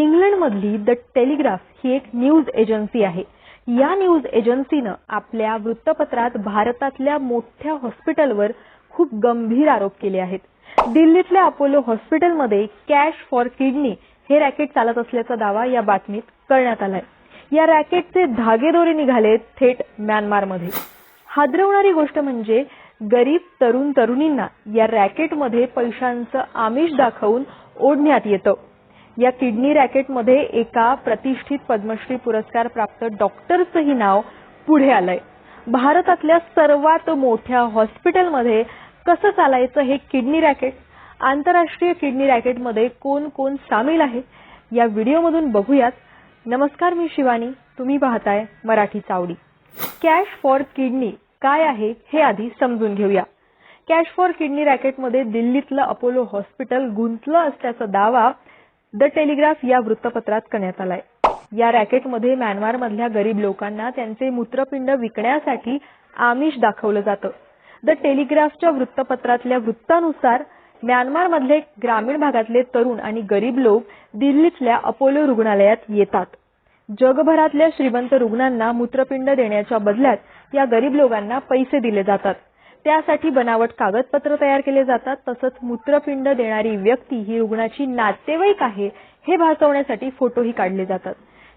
इंग्लंडमधली the telegraph ही एक news agency आहे. या न्यूज एजन्सीनं आपल्या वृत्तपत्रात भारतातल्या मोठ्या हॉस्पिटलवर खूप गंभीर आरोप केले आहेत. दिल्लीतल्या अपोलो हॉस्पिटलमध्ये कॅश फॉर किडनी हे रॅकेट चालत असल्याचा दावा या बातमीत करण्यात आलाय. या रॅकेटचे धागेदोरे निघाले थेट म्यानमारमध्ये. हादरवणारी गोष्ट म्हणजे गरीब तरुण तरुणींना या रॅकेटमध्ये पैशांचं आमिष दाखवून ओढण्यात येतं. या किडनी रॅकेटमध्ये एका प्रतिष्ठित पद्मश्री पुरस्कार प्राप्त डॉक्टरचंही नाव पुढे आलंय. भारतातल्या सर्वात मोठ्या हॉस्पिटलमध्ये कसं चालायचं हे किडनी रॅकेट आंतरराष्ट्रीय किडनी रॅकेटमध्ये कोण कोण सामील आहे या व्हिडिओमधून बघूयात. नमस्कार मी शिवानी. तुम्ही पाहताय Marathi Chavadi. Cash for kidney काय आहे हे आधी समजून घेऊया. कॅश फॉर किडनी रॅकेटमध्ये दिल्लीतलं अपोलो हॉस्पिटल गुंतलं असल्याचा दावा द टेलिग्राफ या वृत्तपत्रात करण्यात आलाय. या रॅकेटमध्ये म्यानमारमधल्या गरीब लोकांना त्यांचे मूत्रपिंड विकण्यासाठी आमिष दाखवलं जातं. द टेलिग्राफच्या वृत्तपत्रातल्या वृत्तानुसार म्यानमारमधले ग्रामीण भागातले तरुण आणि गरीब लोक दिल्लीतल्या अपोलो रुग्णालयात येतात. जगभरातल्या श्रीमंत रुग्णांना मूत्रपिंड देण्याच्या बदल्यात या गरीब लोकांना पैसे दिले जातात. त्यासाठी बनावट कागदपत्र तयार केले जातात. तसंच मूत्रपिंड देणारी व्यक्ती ही रुग्णाची नातेवाईक आहे हे भासवण्यासाठी फोटोही काढले जातात.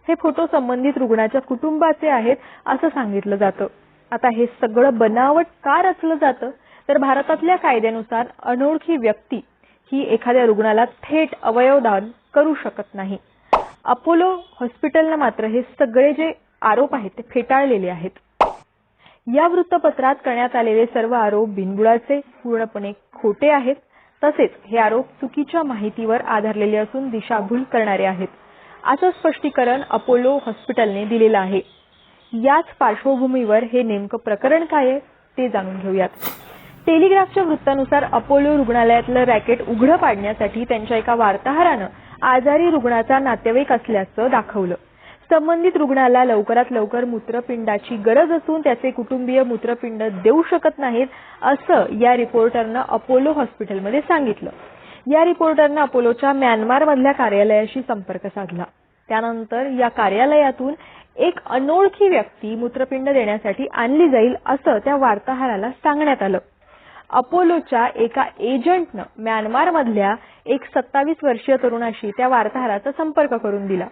हे फोटो संबंधित रुग्णाच्या कुटुंबाचे आहेत असं सांगितलं जातं. आता हे सगळं बनावट का रचलं जातं? तर भारतातल्या कायद्यानुसार अनोळखी व्यक्ती ही एखाद्या रुग्णाला थेट अवयवदान करू शकत नाही. अपोलो हॉस्पिटलनं मात्र हे सगळे जे आरोप आहेत ते फेटाळलेले आहेत. या वृत्तपत्रात करण्यात आलेले सर्व आरोप बिनबुडाचे पूर्णपणे खोटे आहेत. तसेच हे आरोप चुकीच्या माहितीवर आधारलेले असून दिशाभूल करणारे आहेत. असं स्पष्टीकरण अपोलो हॉस्पिटलने दिलेलं आहे. याच पार्श्वभूमीवर हे नेमकं प्रकरण काय आहे ते जाणून घेऊयात. टेलिग्राफच्या वृत्तानुसार अपोलो रुग्णालयातलं रॅकेट उघडं पाडण्यासाठी त्यांच्या एका वार्ताहरानं आजारी रुग्णाचा नातेवाईक असल्याचं दाखवलं. संबंधित रुग्णाला लवकरात लवकर मूत्रपिंडाची गरज असून त्याचे कुटुंबीय मूत्रपिंड देऊ शकत नाहीत असं या रिपोर्टरनं अपोलो हॉस्पिटलमध्ये सांगितलं. या रिपोर्टरनं अपोलोच्या म्यानमारमधल्या कार्यालयाशी संपर्क साधला. त्यानंतर या कार्यालयातून एक अनोळखी व्यक्ती मूत्रपिंड देण्यासाठी आणली जाईल असं त्या वार्ताहराला सांगण्यात आलं. अपोलोच्या एका एजंटनं म्यानमारमधल्या एक सत्तावीस वर्षीय तरुणाशी त्या वार्ताहराचा संपर्क करून दिला.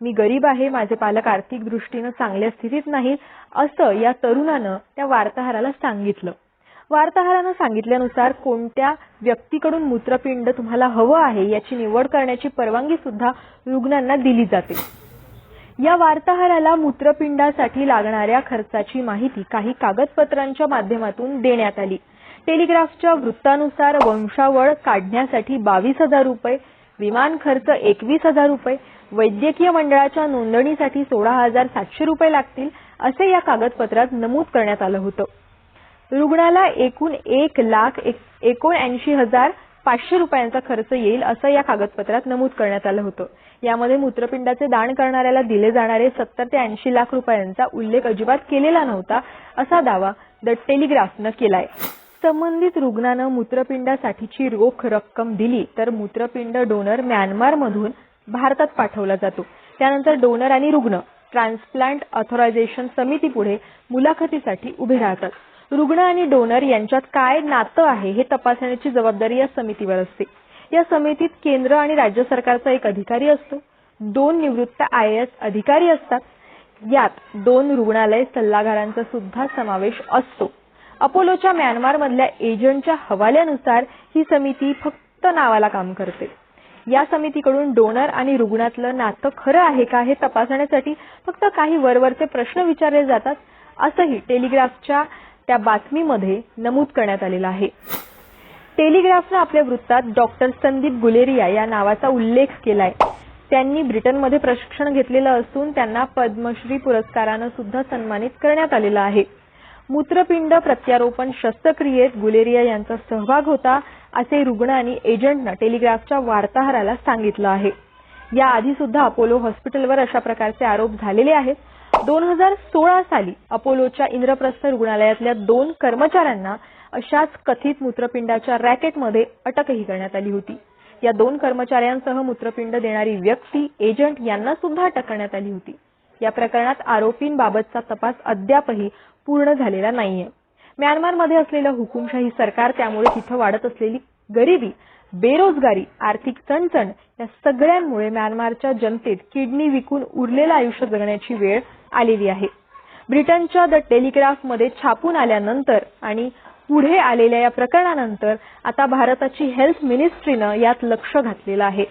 मी गरीब आहे माझे पालक आर्थिक दृष्टीनं चांगल्या स्थितीत नाहीत असं या तरुणानं त्या वार्ताहराला सांगितलं. वार्ताहरानं सांगितल्यानुसार कोणत्या व्यक्तीकडून मूत्रपिंड तुम्हाला हवं आहे याची निवड करण्याची परवानगी सुद्धा रुग्णांना दिली जाते. या वार्ताहराला मूत्रपिंडासाठी लागणाऱ्या खर्चाची माहिती काही कागदपत्रांच्या माध्यमातून देण्यात आली. टेलिग्राफच्या वृत्तानुसार वंशावळ काढण्यासाठी बावीस हजार रुपये विमान खर्च एकवीस हजार रुपये वैद्यकीय मंडळाच्या नोंदणीसाठी सोळा हजार सातशे रुपये लागतील असे या कागदपत्रात नमूद करण्यात आलं होतं. रुग्णाला एकूण एक लाख एकोणऐंशी हजार पाचशे रुपयांचा खर्च येईल असं या कागदपत्रात नमूद करण्यात आलं होतं. यामध्ये मूत्रपिंडाचे दान करणाऱ्याला दिले जाणारे सत्तर ते ऐंशी लाख रुपयांचा उल्लेख अजिबात केलेला नव्हता असा दावा द टेलिग्राफनं केलाय. संबंधित रुग्णानं मूत्रपिंडासाठीची रोख रक्कम दिली तर मूत्रपिंड डोनर म्यानमारमधून भारतात पाठवला जातो. त्यानंतर डोनर आणि रुग्ण ट्रान्सप्लांट ऑथरायझेशन समितीपुढे मुलाखतीसाठी उभे राहतात. रुग्ण आणि डोनर यांच्यात काय नातं आहे हे तपासण्याची जबाबदारी या समितीवर असते. या समितीत केंद्र आणि राज्य सरकारचा एक अधिकारी असतो. दोन निवृत्त आय एस अधिकारी असतात. यात दोन रुग्णालय सल्लागारांचा सुद्धा समावेश असतो. अपोलोच्या म्यानमारमधल्या एजंटच्या हवाल्यानुसार ही समिती फक्त नावाला काम करते. या समितीकडून डोनर आणि रुग्णातलं नातं खरं आहे का हे तपासण्यासाठी फक्त काही वरवरचे प्रश्न विचारले जातात असंही टेलिग्राफच्या त्या बातमीमध्ये नमूद करण्यात आलेलं आहे. टेलिग्राफनं आपल्या वृत्तात डॉक्टर संदीप गुलेरिया या नावाचा उल्लेख केलाय. त्यांनी ब्रिटनमध्ये प्रशिक्षण घेतलेलं असून त्यांना पद्मश्री पुरस्कारानं सुद्धा सन्मानित करण्यात आलेलं आहे. मूत्रपिंड प्रत्यारोपण शस्त्रक्रियेत गुलेरिया यांचा सहभाग होता असे रुग्ण आणि एजंटनं टेलिग्राफच्या वार्ताहराला सांगितलं आहे. याआधी सुद्धा अपोलो हॉस्पिटलवर अशा प्रकारचे आरोप झालेले आहेत. दोन हजार सोळा साली अपोलोच्या इंद्रप्रस्थ रुग्णालयातल्या दोन कर्मचाऱ्यांना अशाच कथित मूत्रपिंडाच्या रॅकेटमध्ये अटकही करण्यात आली होती. या दोन कर्मचाऱ्यांसह मूत्रपिंड देणारी व्यक्ती एजंट यांना सुद्धा अटक करण्यात आली होती. या प्रकरणात आरोपींबाबतचा तपास अद्यापही पूर्ण झालेला नाहीये. म्यानमारमध्ये असलेलं हुकुमशाही सरकार त्यामुळे तिथं वाढत असलेली गरिबी बेरोजगारी आर्थिक चणचण या सगळ्यांमुळे म्यानमारच्या जनतेत किडनी विकून उरलेलं आयुष्य जगण्याची वेळ आलेली आहे. ब्रिटनच्या द टेलिग्राफमध्ये छापून आल्यानंतर आणि पुढे आलेल्या या प्रकरणानंतर आता भारताची हेल्थ मिनिस्ट्रीनं यात लक्ष घातलेलं आहे.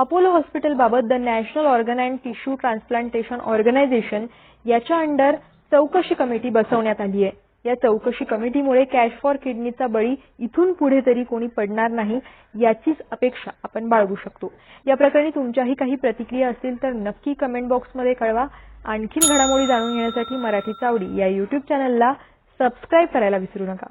Apollo हॉस्पिटलबाबत the national organ and tissue transplantation organisation याच्या अंडर चौकशी कमिटी बसवण्यात आली आहे. या चौकशी कमिटीमुळे कॅश फॉर किडनीचा बळी इथून पुढे तरी कोणी पडणार नाही याचीच अपेक्षा आपण बाळगू शकतो. या प्रकरणी तुमच्याही काही प्रतिक्रिया असतील तर नक्की कमेंट बॉक्समध्ये कळवा. आणखीन घडामोडी जाणून घेण्यासाठी मराठी चावडी या युट्यूब चॅनलला सबस्क्राईब करायला विसरू नका.